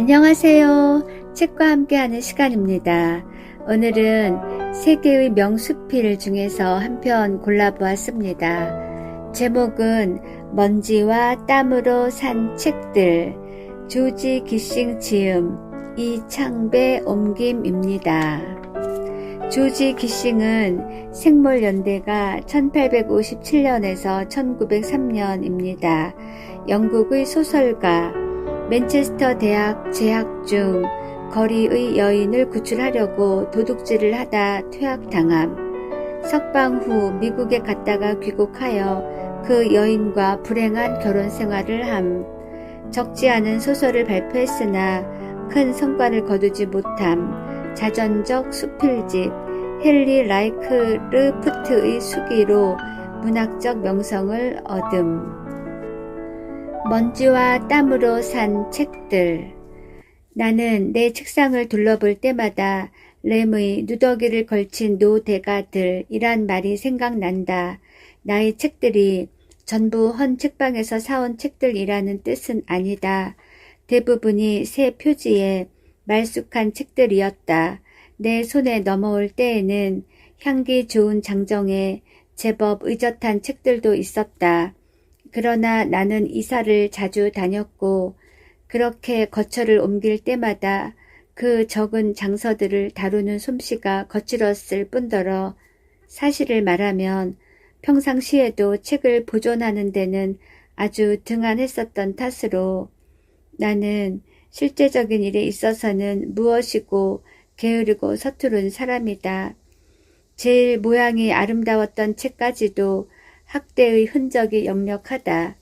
안녕하세요. 책과 함께하는 시간입니다. 오늘은 세계의 명수필 중에서 한 편 골라보았습니다. 제목은 먼지와 땀으로 산 책들, 조지 기싱 지음, 이창배 옮김입니다. 조지 기싱은 생물연대가 1857년에서 1903년입니다. 영국의 소설가, 맨체스터 대학 재학 중 거리의 여인을 구출하려고 도둑질을 하다 퇴학당함. 석방 후 미국에 갔다가 귀국하여 그 여인과 불행한 결혼 생활을 함. 적지 않은 소설을 발표했으나 큰 성과를 거두지 못함. 자전적 수필집 헨리 라이크르프트의 수기로 문학적 명성을 얻음. 먼지와 땀으로 산 책들. 나는 내 책상을 둘러볼 때마다 램의 누더기를 걸친 노대가들이란 말이 생각난다. 나의 책들이 전부 헌 책방에서 사온 책들이라는 뜻은 아니다. 대부분이 새 표지에 말쑥한 책들이었다. 내 손에 넘어올 때에는 향기 좋은 장정에 제법 의젓한 책들도 있었다. 그러나 나는 이사를 자주 다녔고 그렇게 거처를 옮길 때마다 그 적은 장서들을 다루는 솜씨가 거칠었을 뿐더러 사실을 말하면 평상시에도 책을 보존하는 데는 아주 등한했었던 탓으로 나는 실제적인 일에 있어서는 무엇이고 게으르고 서투른 사람이다. 제일 모양이 아름다웠던 책까지도 학대의 흔적이 역력하다.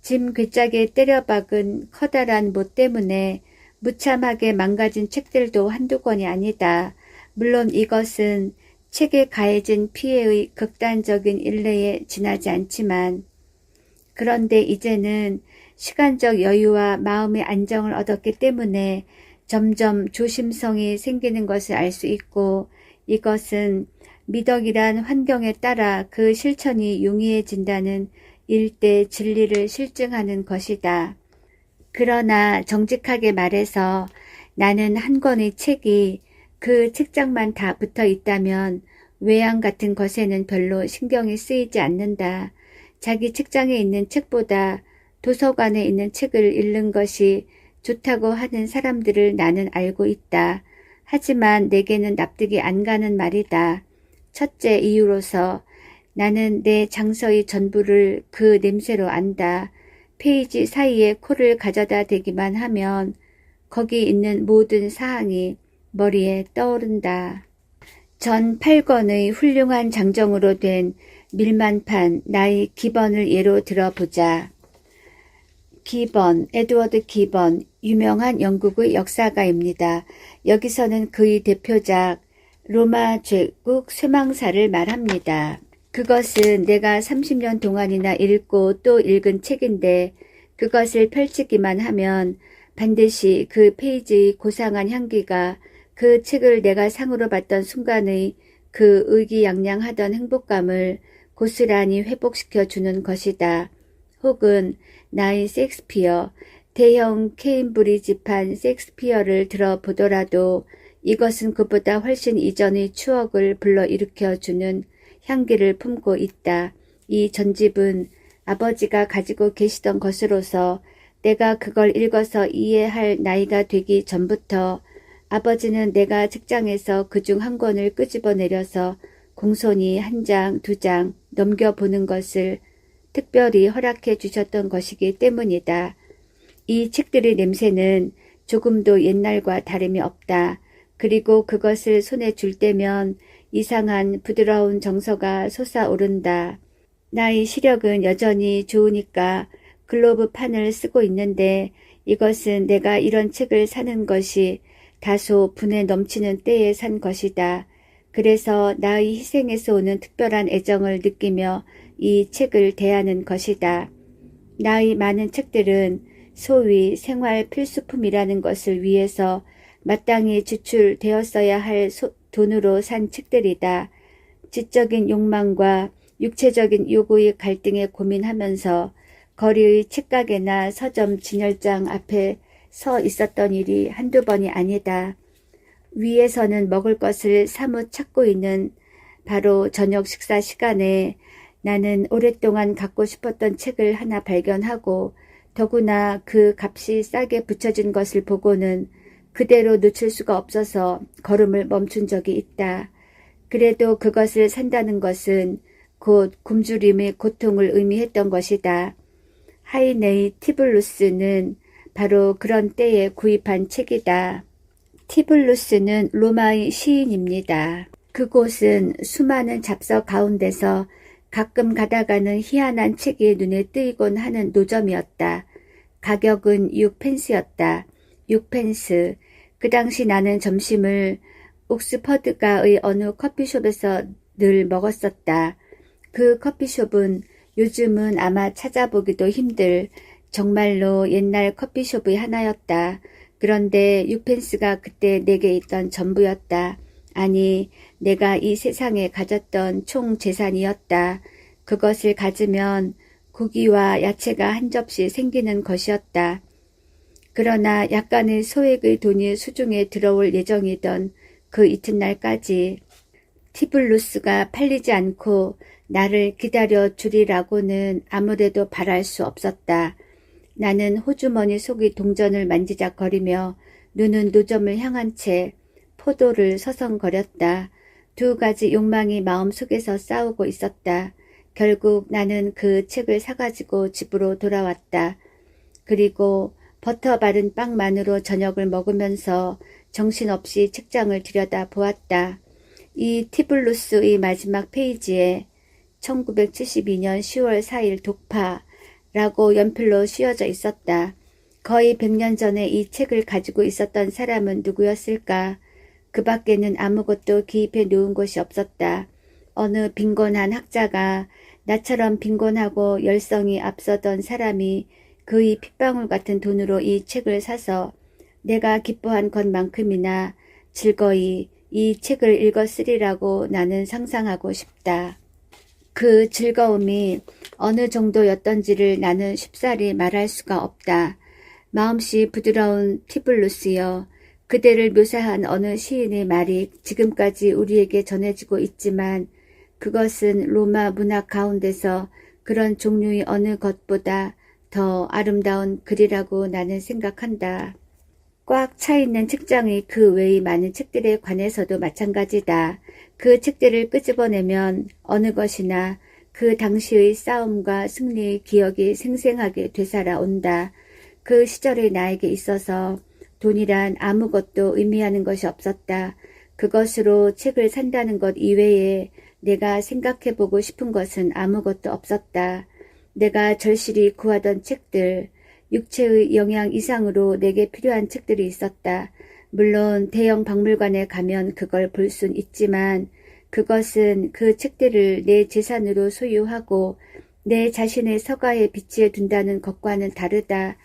짐 괴짝에 때려박은 커다란 못 때문에 무참하게 망가진 책들도 한두 권이 아니다. 물론 이것은 책에 가해진 피해의 극단적인 일례에 지나지 않지만 그런데 이제는 시간적 여유와 마음의 안정을 얻었기 때문에 점점 조심성이 생기는 것을 알 수 있고 이것은 미덕이란 환경에 따라 그 실천이 용이해진다는 일대 진리를 실증하는 것이다. 그러나 정직하게 말해서 나는 한 권의 책이 그 책장만 다 붙어 있다면 외양 같은 것에는 별로 신경이 쓰이지 않는다. 자기 책장에 있는 책보다 도서관에 있는 책을 읽는 것이 좋다고 하는 사람들을 나는 알고 있다. 하지만 내게는 납득이 안 가는 말이다. 첫째 이유로서 나는 내 장서의 전부를 그 냄새로 안다. 페이지 사이에 코를 가져다 대기만 하면 거기 있는 모든 사항이 머리에 떠오른다. 전 8권의 훌륭한 장정으로 된 밀만판 나의 기번을 예로 들어보자. 기번, 에드워드 기번, 유명한 영국의 역사가입니다. 여기서는 그의 대표작 로마 제국 쇠망사를 말합니다. 그것은 내가 30년 동안이나 읽고 또 읽은 책인데 그것을 펼치기만 하면 반드시 그 페이지의 고상한 향기가 그 책을 내가 상으로 받던 순간의 그 의기양양하던 행복감을 고스란히 회복시켜 주는 것이다. 혹은 나의 섹스피어, 대형 케임브리지판 섹스피어를 들어보더라도 이것은 그보다 훨씬 이전의 추억을 불러일으켜 주는 향기를 품고 있다. 이 전집은 아버지가 가지고 계시던 것으로서 내가 그걸 읽어서 이해할 나이가 되기 전부터 아버지는 내가 책장에서 그 중 한 권을 끄집어 내려서 공손히 한 장, 두 장 넘겨보는 것을 특별히 허락해 주셨던 것이기 때문이다. 이 책들의 냄새는 조금도 옛날과 다름이 없다. 그리고 그것을 손에 줄 때면 이상한 부드러운 정서가 솟아오른다. 나의 시력은 여전히 좋으니까 글로브 판을 쓰고 있는데 이것은 내가 이런 책을 사는 것이 다소 분에 넘치는 때에 산 것이다. 그래서 나의 희생에서 오는 특별한 애정을 느끼며 이 책을 대하는 것이다. 나의 많은 책들은 소위 생활 필수품이라는 것을 위해서 마땅히 지출되었어야 할 소, 돈으로 산 책들이다. 지적인 욕망과 육체적인 요구의 갈등에 고민하면서 거리의 책가게나 서점 진열장 앞에 서 있었던 일이 한두 번이 아니다. 위에서는 먹을 것을 사뭇 찾고 있는 바로 저녁 식사 시간에 나는 오랫동안 갖고 싶었던 책을 하나 발견하고 더구나 그 값이 싸게 붙여진 것을 보고는 그대로 놓칠 수가 없어서 걸음을 멈춘 적이 있다. 그래도 그것을 산다는 것은 곧 굶주림의 고통을 의미했던 것이다. 하이네이 티블루스는 바로 그런 때에 구입한 책이다. 티블루스는 로마의 시인입니다. 그곳은 수많은 잡서 가운데서 가끔 가다가는 희한한 책이 눈에 띄곤 하는 노점이었다. 가격은 6펜스였다. 6펜스. 그 당시 나는 점심을 옥스퍼드가의 어느 커피숍에서 늘 먹었었다. 그 커피숍은 요즘은 아마 찾아보기도 힘들 정말로 옛날 커피숍의 하나였다. 그런데 6펜스가 그때 내게 있던 전부였다. 아니, 내가 이 세상에 가졌던 총 재산이었다. 그것을 가지면 고기와 야채가 한 접시 생기는 것이었다. 그러나 약간의 소액의 돈이 수중에 들어올 예정이던 그 이튿날까지 티블루스가 팔리지 않고 나를 기다려 주리라고는 아무래도 바랄 수 없었다. 나는 호주머니 속의 동전을 만지작거리며 눈은 노점을 향한 채 포도를 서성거렸다. 두 가지 욕망이 마음속에서 싸우고 있었다. 결국 나는 그 책을 사가지고 집으로 돌아왔다. 그리고 버터 바른 빵만으로 저녁을 먹으면서 정신없이 책장을 들여다 보았다. 이 티블루스의 마지막 페이지에 1972년 10월 4일 독파라고 연필로 씌어져 있었다. 거의 100년 전에 이 책을 가지고 있었던 사람은 누구였을까? 그 밖에는 아무것도 기입해 놓은 곳이 없었다. 어느 빈곤한 학자가 나처럼 빈곤하고 열성이 앞서던 사람이 그의 핏방울 같은 돈으로 이 책을 사서 내가 기뻐한 것만큼이나 즐거이 이 책을 읽었으리라고 나는 상상하고 싶다. 그 즐거움이 어느 정도였던지를 나는 쉽사리 말할 수가 없다. 마음씨 부드러운 티블루스여 그대를 묘사한 어느 시인의 말이 지금까지 우리에게 전해지고 있지만 그것은 로마 문학 가운데서 그런 종류의 어느 것보다 더 아름다운 글이라고 나는 생각한다. 꽉 차 있는 책장의 그 외의 많은 책들에 관해서도 마찬가지다. 그 책들을 끄집어내면 어느 것이나 그 당시의 싸움과 승리의 기억이 생생하게 되살아온다. 그 시절의 나에게 있어서 돈이란 아무것도 의미하는 것이 없었다. 그것으로 책을 산다는 것 이외에 내가 생각해보고 싶은 것은 아무것도 없었다. 내가 절실히 구하던 책들, 육체의 영양 이상으로 내게 필요한 책들이 있었다. 물론 대형 박물관에 가면 그걸 볼 순 있지만 그것은 그 책들을 내 재산으로 소유하고 내 자신의 서가에 비치해 둔다는 것과는 다르다.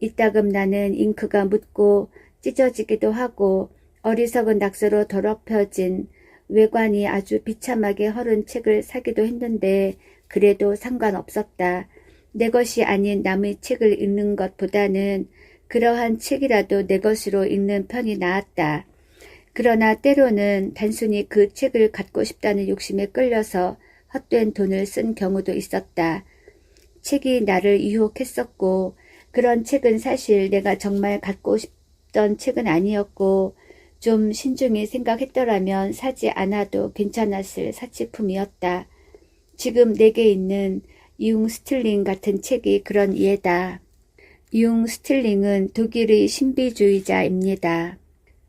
이따금 나는 잉크가 묻고 찢어지기도 하고 어리석은 낙서로 더럽혀진 외관이 아주 비참하게 허른 책을 사기도 했는데 그래도 상관없었다. 내 것이 아닌 남의 책을 읽는 것보다는 그러한 책이라도 내 것으로 읽는 편이 나았다. 그러나 때로는 단순히 그 책을 갖고 싶다는 욕심에 끌려서 헛된 돈을 쓴 경우도 있었다. 책이 나를 유혹했었고 그런 책은 사실 내가 정말 갖고 싶던 책은 아니었고 좀 신중히 생각했더라면 사지 않아도 괜찮았을 사치품이었다. 지금 내게 있는 융 스틸링 같은 책이 그런 이해다. 융 스틸링은 독일의 신비주의자입니다.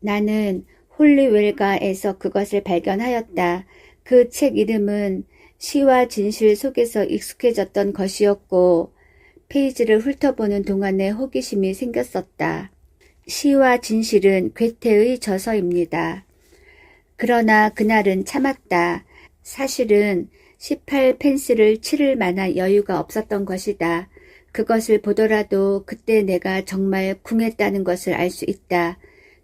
나는 홀리웰가에서 그것을 발견하였다. 그 책 이름은 시와 진실 속에서 익숙해졌던 것이었고 페이지를 훑어보는 동안에 호기심이 생겼었다. 시와 진실은 괴테의 저서입니다. 그러나 그날은 참았다. 사실은 18펜스를 치를 만한 여유가 없었던 것이다. 그것을 보더라도 그때 내가 정말 궁했다는 것을 알 수 있다.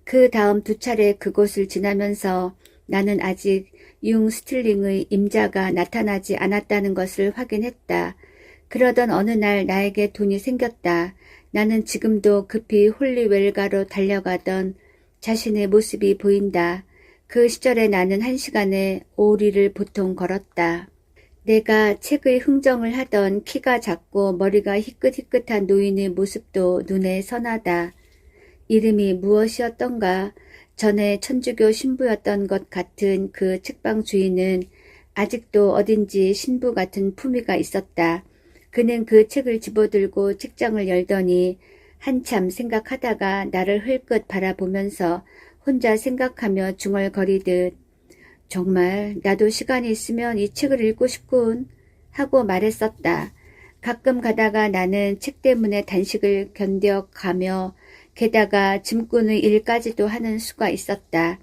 그 다음 두 차례 그곳을 지나면서 나는 아직 융 스틸링의 임자가 나타나지 않았다는 것을 확인했다. 그러던 어느 날 나에게 돈이 생겼다. 나는 지금도 급히 홀리웰가로 달려가던 자신의 모습이 보인다. 그 시절에 나는 한 시간에 오리를 보통 걸었다. 내가 책의 흥정을 하던 키가 작고 머리가 희끗희끗한 노인의 모습도 눈에 선하다. 이름이 무엇이었던가 전에 천주교 신부였던 것 같은 그 책방 주인은 아직도 어딘지 신부 같은 품위가 있었다. 그는 그 책을 집어들고 책장을 열더니 한참 생각하다가 나를 흘끗 바라보면서 혼자 생각하며 중얼거리듯 정말 나도 시간이 있으면 이 책을 읽고 싶군 하고 말했었다. 가끔 가다가 나는 책 때문에 단식을 견뎌가며 게다가 짐꾼의 일까지도 하는 수가 있었다.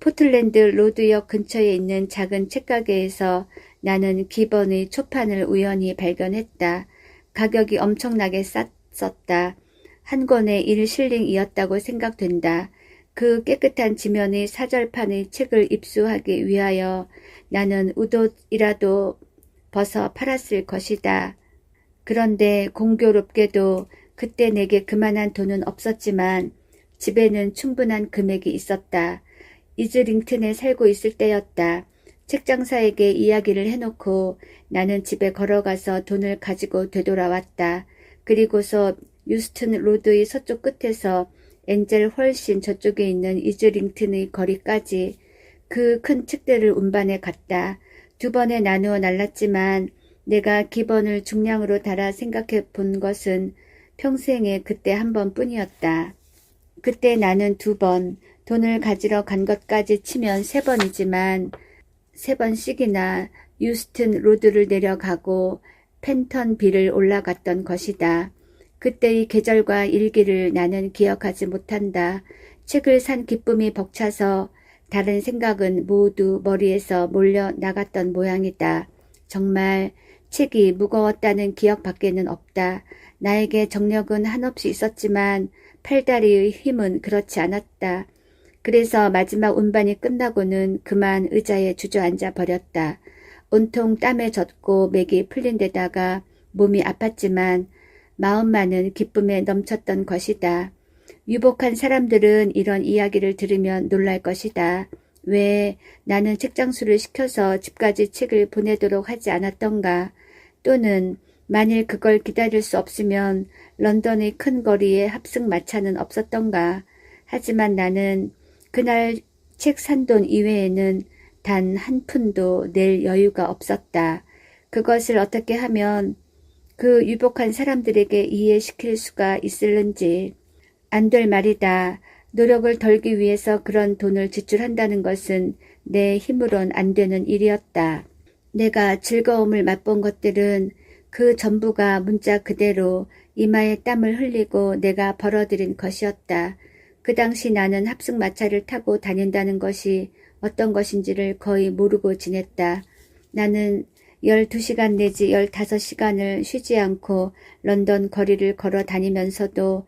포틀랜드 로드역 근처에 있는 작은 책가게에서 나는 기본의 초판을 우연히 발견했다. 가격이 엄청나게 쌌었다. 한 권에 1실링이었다고 생각된다. 그 깨끗한 지면의 사절판의 책을 입수하기 위하여 나는 우옷이라도 벗어 팔았을 것이다. 그런데 공교롭게도 그때 내게 그만한 돈은 없었지만 집에는 충분한 금액이 있었다. 이즈링튼에 살고 있을 때였다. 책장사에게 이야기를 해놓고 나는 집에 걸어가서 돈을 가지고 되돌아왔다. 그리고서 유스튼 로드의 서쪽 끝에서 엔젤 훨씬 저쪽에 있는 이즈링튼의 거리까지 그큰 책들을 운반해 갔다. 두 번에 나누어 날랐지만 내가 기본을 중량으로 달아 생각해 본 것은 평생에 그때 한 번뿐이었다. 그때 나는 두 번, 돈을 가지러 간 것까지 치면 세 번이지만 세 번씩이나 유스튼 로드를 내려가고 펜턴 빌을 올라갔던 것이다. 그때의 계절과 일기를 나는 기억하지 못한다. 책을 산 기쁨이 벅차서 다른 생각은 모두 머리에서 몰려 나갔던 모양이다. 정말 책이 무거웠다는 기억밖에는 없다. 나에게 정력은 한없이 있었지만 팔다리의 힘은 그렇지 않았다. 그래서 마지막 운반이 끝나고는 그만 의자에 주저앉아 버렸다. 온통 땀에 젖고 맥이 풀린 데다가 몸이 아팠지만 마음만은 기쁨에 넘쳤던 것이다. 유복한 사람들은 이런 이야기를 들으면 놀랄 것이다. 왜 나는 책장수를 시켜서 집까지 책을 보내도록 하지 않았던가? 또는 만일 그걸 기다릴 수 없으면 런던의 큰 거리에 합승 마차는 없었던가? 하지만 나는 그날 책 산 돈 이외에는 단 한 푼도 낼 여유가 없었다. 그것을 어떻게 하면 그 유복한 사람들에게 이해시킬 수가 있을는지 안 될 말이다. 노력을 덜기 위해서 그런 돈을 지출한다는 것은 내 힘으론 안 되는 일이었다. 내가 즐거움을 맛본 것들은 그 전부가 문자 그대로 이마에 땀을 흘리고 내가 벌어들인 것이었다. 그 당시 나는 합승마차를 타고 다닌다는 것이 어떤 것인지를 거의 모르고 지냈다. 나는 12시간 내지 15시간을 쉬지 않고 런던 거리를 걸어 다니면서도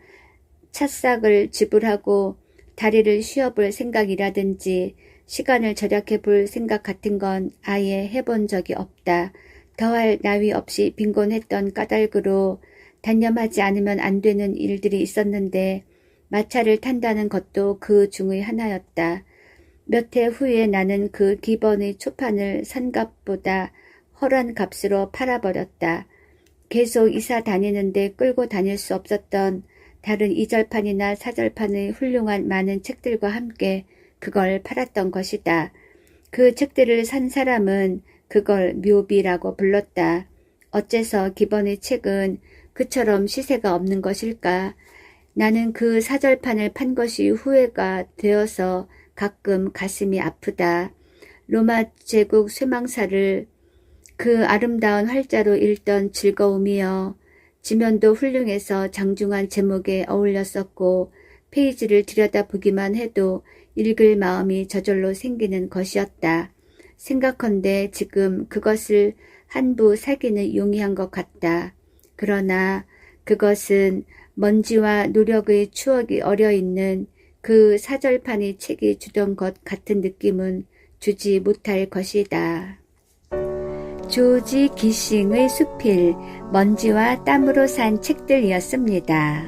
찻싹을 지불하고 다리를 쉬어볼 생각이라든지 시간을 절약해 볼 생각 같은 건 아예 해본 적이 없다. 더할 나위 없이 빈곤했던 까닭으로 단념하지 않으면 안 되는 일들이 있었는데 마차를 탄다는 것도 그 중의 하나였다. 몇 해 후에 나는 그 기본의 초판을 산 값보다 허란 값으로 팔아버렸다. 계속 이사 다니는데 끌고 다닐 수 없었던 다른 이절판이나 사절판의 훌륭한 많은 책들과 함께 그걸 팔았던 것이다. 그 책들을 산 사람은 그걸 묘비라고 불렀다. 어째서 기본의 책은 그처럼 시세가 없는 것일까? 나는 그 사절판을 판 것이 후회가 되어서 가끔 가슴이 아프다. 로마 제국 쇠망사를 그 아름다운 활자로 읽던 즐거움이여 지면도 훌륭해서 장중한 제목에 어울렸었고 페이지를 들여다보기만 해도 읽을 마음이 저절로 생기는 것이었다. 생각컨대 지금 그것을 한부 사기는 용이한 것 같다. 그러나 그것은 먼지와 노력의 추억이 어려있는 그 사절판의 책이 주던 것 같은 느낌은 주지 못할 것이다. 조지 기싱의 수필, 먼지와 땀으로 산 책들이었습니다.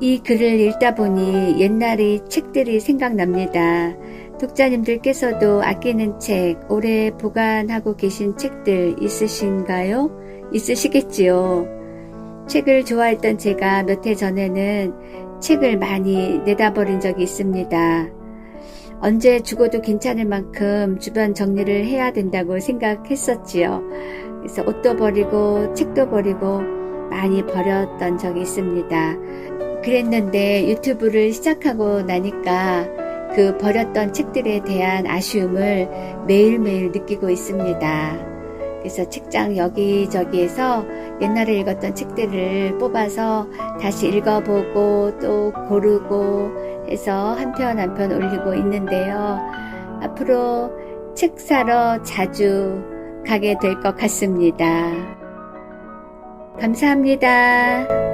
이 글을 읽다 보니 옛날의 책들이 생각납니다. 독자님들께서도 아끼는 책, 오래 보관하고 계신 책들 있으신가요? 있으시겠지요. 책을 좋아했던 제가 몇 해 전에는 책을 많이 내다버린 적이 있습니다. 언제 죽어도 괜찮을 만큼 주변 정리를 해야 된다고 생각했었지요. 그래서 옷도 버리고 책도 버리고 많이 버렸던 적이 있습니다. 그랬는데 유튜브를 시작하고 나니까 그 버렸던 책들에 대한 아쉬움을 매일매일 느끼고 있습니다. 그래서 책장 여기저기에서 옛날에 읽었던 책들을 뽑아서 다시 읽어보고 또 고르고 해서 한 편 한 편 올리고 있는데요. 앞으로 책 사러 자주 가게 될 것 같습니다. 감사합니다.